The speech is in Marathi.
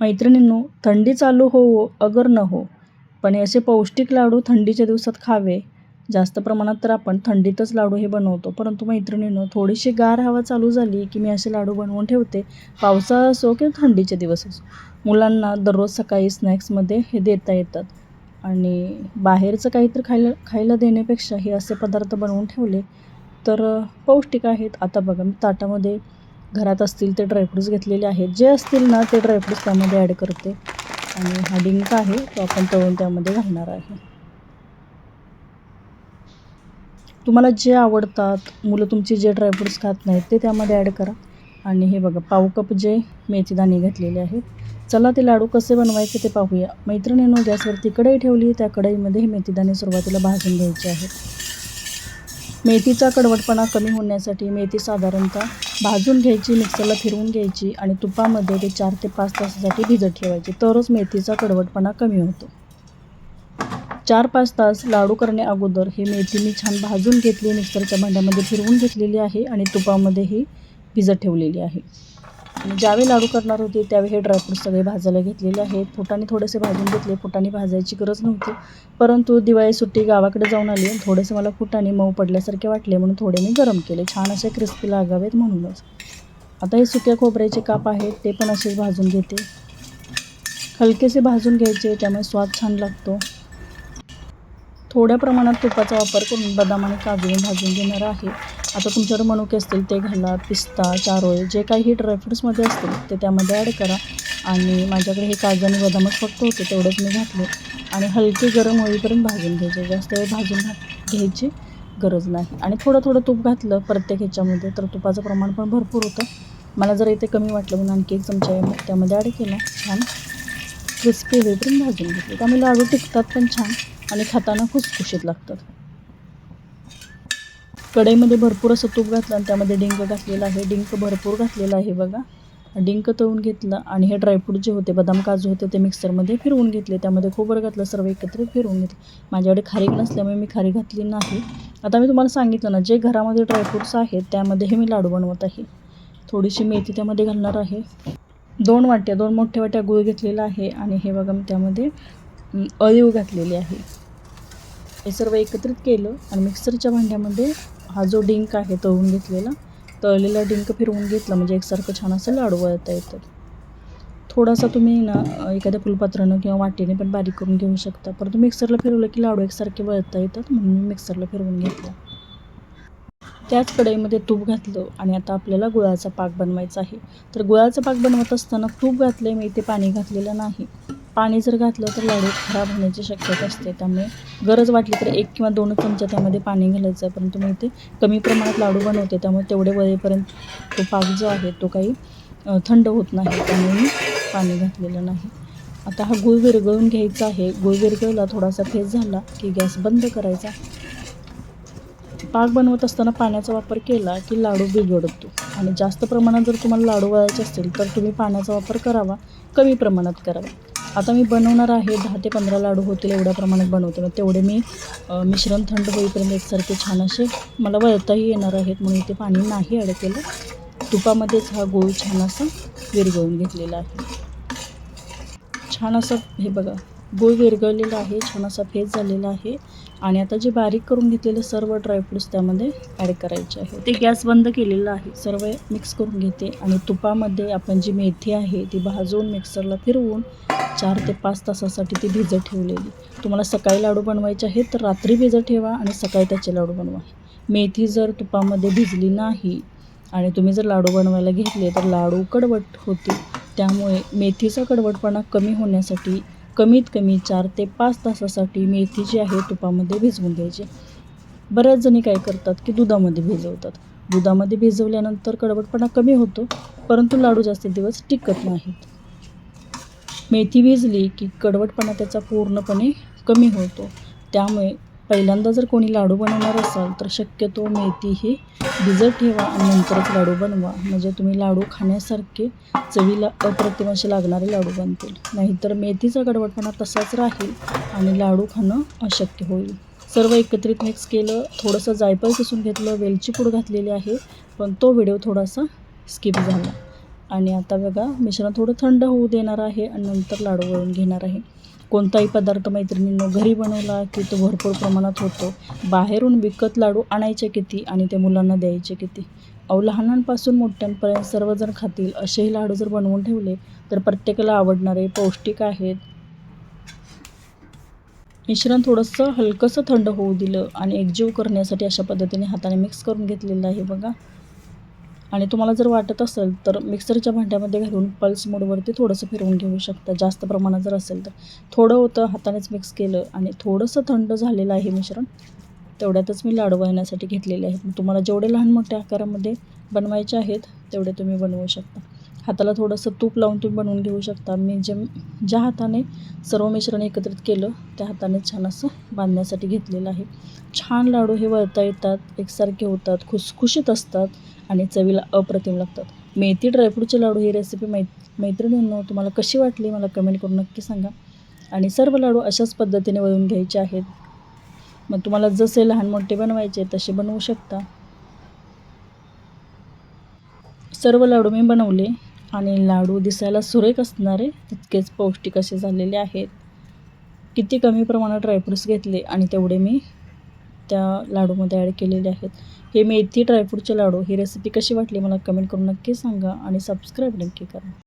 मैत्रिणींनो थंडी चालू हो अगर न हो. पण हे असे पौष्टिक लाडू थंडीच्या दिवसात खावे. जास्त प्रमाणात तर आपण थंडीतच लाडू हे बनवतो. परंतु मैत्रिणींनो थोडीशी गार हवा चालू झाली की मी असे लाडू बनवून ठेवते. पावसाळा असो किंवा थंडीचे दिवस असो मुलांना दररोज सकाळी स्नॅक्समध्ये हे देता येतात. आणि बाहेरचं काहीतरी खायला खायला देण्यापेक्षा हे असे पदार्थ बनवून ठेवले तर पौष्टिक आहेत. आता बघा मी ताटामध्ये घरात असतील ते ड्रायफ्रूट्स घेतलेले आहेत. जे असतील ना ते ड्रायफ्रूट्स त्यामध्ये ॲड करते. आणि हा डिंक आहे तो आपण तळून त्यामध्ये घालणार आहे. तुम्हाला जे आवडतात मुलं तुमची जे ड्रायफ्रूट्स खात नाहीत ते त्यामध्ये ॲड करा. आणि हे बघा पाव कप जे मेथीदाणे घेतलेले आहेत. चला ते लाडू कसे बनवायचे ते पाहूया. मैत्रिणीनं गॅसवरती कढई ठेवली त्या कढईमध्ये हे मेथीदाणे सुरुवातीला भाजून घ्यायचे आहेत. मेथीचा कडवटपणा कमी होण्यासाठी मेथी साधारणतः भाजून घ्यायची मिक्सरला फिरवून घ्यायची आणि तुपामध्ये ते चार ते पाच तासासाठी भिजत ठेवायची. तरच मेथीचा कडवटपणा कमी होतो. चार पाच तास लाडू करण्या अगोदर ही मेथी मी छान भाजून घेतली मिक्सरच्या भांड्यामध्ये फिरवून घेतलेली आहे आणि तुपामध्येही भिजत ठेवलेली आहे. आणि ज्यावेळी लाडू करणार होते त्यावेळी हे ड्रायफ्रूट सगळे भाजायला घेतलेले आहेत. फुटाने थोडेसे भाजून घेतले. फुटाने भाजायची गरज नव्हती. परंतु दिवाळी सुट्टी गावाकडे जाऊन आली आणि थोडेसे मला फुटाने मऊ पडल्यासारखे वाटले. म्हणून थोडे मी गरम केले. छान असे क्रिस्पी लागावेत म्हणूनच. आता हे सुक्या खोबऱ्याचे काप आहेत ते पण असेच भाजून घेते. हलकेसे भाजून घ्यायचे त्यामुळे स्वाद छान लागतो. थोड्या प्रमाणात तुपाचा वापर करून बदाम आणि काजू भाजून घेणार आहे. आता तुमच्याकडे मनुके असतील ते घाला पिस्ता चारोळे जे काही ड्रायफ्रुट्समध्ये असतील ते त्यामध्ये ॲड करा. आणि माझ्याकडे हे काजू आणि बदामच फक्त होते तेवढेच मी घातले. आणि हलके गरम होईपर्यंत भाजून घ्यायचे. जास्त वेळ भाजून घा- घ्यायची गरज नाही. आणि थोडं थोडं तूप घातलं प्रत्येक ह्याच्यामध्ये तर तुपाचं प्रमाण पण भरपूर होतं. मला जर इथे कमी वाटलं म्हणून आणखी एक चमचा या- त्यामध्ये ॲड केला. छान क्रिस्पी होईपर्यंत भाजून घेतले. त्यामुळे लाडू टिकतात पण छान. आणि खाताना खुसखुशीत लागतात. कढईमध्ये भरपूर असं तूप घातलं आणि त्यामध्ये डिंक घातलेलं आहे. डिंक भरपूर घातलेलं आहे बघा. डिंक तळून घेतलं आणि हे ड्रायफ्रूट जे होते बदाम काजू होते ते मिक्सरमध्ये फिरवून घेतले. त्यामध्ये खोबरं घातलं सर्व एकत्रित फिरवून घेतलं. माझ्याकडे खारीक नसल्यामुळे मी खारी घातली नाही. आता मी तुम्हाला सांगितलं ना जे घरामध्ये ड्रायफ्रूट्स आहेत त्यामध्ये हे मी लाडू बनवत आहे. थोडीशी मेथी त्यामध्ये घालणार आहे. दोन वाट्या दोन मोठ्या वाट्या गूळ घेतलेला आहे. आणि हे बघा मी त्यामध्ये अळीव घातलेली आहे. हे सर्व एकत्रित केलं आणि मिक्सरच्या भांड्यामध्ये हा जो डिंक आहे तळून घेतलेला तळलेला डिंक फिरवून घेतला म्हणजे एकसारखं छान असं लाडू वळता येतं. थोडासा तुम्ही ना एखाद्या फुलपात्रानं किंवा वाटीने पण बारीक करून घेऊ शकता. परंतु मिक्सरला फिरवलं की लाडू एकसारखे वळता येतात म्हणून मी मिक्सरला फिरवून घेतलं. त्याच कढईमध्ये तूप घातलं आणि आता आपल्याला गुळाचा पाक बनवायचा आहे. तर गुळाचा पाक बनवत असताना तूप घातलं मी इथे पाणी घातलेलं नाही. पाणी जर घातलं तर लाडू खराब होण्याची शक्यता असते. त्यामुळे गरज वाटली तर एक किंवा दोन चमचे त्यामध्ये पाणी घालायचं. आहे परंतु मी इथे कमी प्रमाणात लाडू बनवते. त्यामुळे तेवढे वळेपर्यंत तो पाक जो आहे तो काही थंड होत नाही. त्यामुळे मी पाणी घातलेलं नाही. आता हा गुळ विरघळून घ्यायचा आहे. गुळ विरघळला थोडासा फेस झाला की गॅस बंद करायचा. पाक बनवत असताना पाण्याचा वापर केला की लाडू बिघडतो. आणि जास्त प्रमाणात जर तुम्हाला लाडू वळायचे असतील तर तुम्ही पाण्याचा वापर करावा कमी प्रमाणात करावा. आता मी बनवणार आहे दहा ते पंधरा लाडू होतील एवढ्या प्रमाणात बनवते. मग तेवढे मी मिश्रण थंड होईपर्यंत एकसारखे छान असे मला वळताही येणार आहेत म्हणून इथे पाणी नाही अडकेलं तुपामध्येच हा गोळ छान असा विरगळून घेतलेला आहे. छान असं हे बघा गोळ विरगळलेला आहे छान असा फेस झालेला आहे. आणि आता जे बारीक करून घेतलेले सर्व ड्रायफ्रूट्स त्यामध्ये ॲड करायचे आहे ते गॅस बंद केलेलं आहे. सर्व मिक्स करून घेते आणि तुपामध्ये आपण जी मेथी आहे ती भाजून मिक्सरला फिरवून चार ते पाच तासासाठी ती भिजत ठेवलेली. तुम्हाला सकाळी लाडू बनवायचे आहेत तर रात्री भिजत ठेवा आणि सकाळी त्याचे लाडू बनवा. मेथी जर तुपामध्ये भिजली नाही आणि तुम्ही जर लाडू बनवायला घेतले तर लाडू कडवट होते त्यामुळे मेथीचा कडवटपणा कमी होण्यासाठी कमीत कमी चार ते पाच तासासाठी मेथी जी आहे तुपामध्ये भिजवून घ्यायची. बऱ्याच जणी काय करतात की दुधामध्ये भिजवतात. दुधामध्ये भिजवल्यानंतर कडवटपणा कमी होतो परंतु लाडू जास्त दिवस टिकत नाहीत. मेथी भिजली की कडवटपणा त्याचा पूर्णपणे कमी होतो. त्यामुळे पहिल्यांदा जर कोणी लाडू बनवणार असाल तर शक्यतो मेथी ही भिजत ठेवा आणि नंतरच लाडू बनवा. म्हणजे तुम्ही लाडू खाण्यासारखे चवीला अप्रतिम असे लागणारे लाडू बनतील. नाहीतर मेथीचा गडबडपणा तसाच राहील आणि लाडू खाणं अशक्य होईल. सर्व एकत्रित मिक्स केलं थोडंसं जायफळ किसून घेतलं वेलची पूड घातलेली आहे पण तो व्हिडिओ थोडासा स्किप झाला. आणि आता बघा मिश्रण थोडं थंड होऊ देणार आहे आणि नंतर लाडू वळून घेणार आहे. कोणताही पदार्थ मैत्रिणींनो घरी बनवला की तो भरपूर प्रमाणात होतो. बाहेरून विकत लाडू आणायचे किती आणि ते मुलांना द्यायचे किती? अहो लहानांपासून मोठ्यांपर्यंत सर्वजण खातील असेही लाडू जर बनवून ठेवले तर प्रत्येकाला आवडणारे पौष्टिक आहेत. मिश्रण थोडंसं हलकंसं थंड होऊ दिलं आणि एकजीव करण्यासाठी अशा पद्धतीने हाताने मिक्स करून घेतलेलं आहे बघा. आणि तुम्हाला जर वाटत असेल तर मिक्सरच्या भांड्यामध्ये घालून पल्स मोडवरती थोडंसं फिरवून घेऊ शकता. जास्त प्रमाणात जर असेल तर. थोडं होतं हातानेच मिक्स केलं आणि थोडंसं थंड झालेलं आहे मिश्रण तेवढ्यातच मी लाडू बनवण्यासाठी घेतलेले आहेत. तुम्हाला जेवढे लहान मोठ्या आकारामध्ये बनवायचे आहेत तेवढे तुम्ही बनवू शकता. हाताला थोडंसं तूप लावून तुम्ही बनवून घेऊ शकता. मी जे ज्या हाताने सर्व मिश्रण एकत्रित केलं त्या हाताने छान असं बांधण्यासाठी घेतलेलं आहे. छान लाडू हे वळता येतात एकसारखे होतात खुसखुशीत असतात आणि चवीला अप्रतिम लागतात. मेथी ड्रायफ्रूटचे लाडू ही रेसिपी मै मैत्रिणींनो तुम्हाला कशी वाटली मला कमेंट करून नक्की सांगा. आणि सर्व लाडू अशाच पद्धतीने वळून घ्यायचे आहेत. मग तुम्हाला जसे लहान मोठे बनवायचे तसे बनवू शकता. सर्व लाडू मी बनवले. आणि लाडू दिसायला सुरेख असणारे तितकेच पौष्टिक असे झालेले आहेत. किती कमी प्रमाणात ड्रायफ्रूट्स घेतले आणि तेवढे मी त्या लाडूमध्ये ॲड केलेले आहेत. हे मेथी ड्रायफ्रूटचे लाडू ही रेसिपी कशी वाटली मला कमेंट करून नक्की सांगा आणि सबस्क्राईब नक्की करा.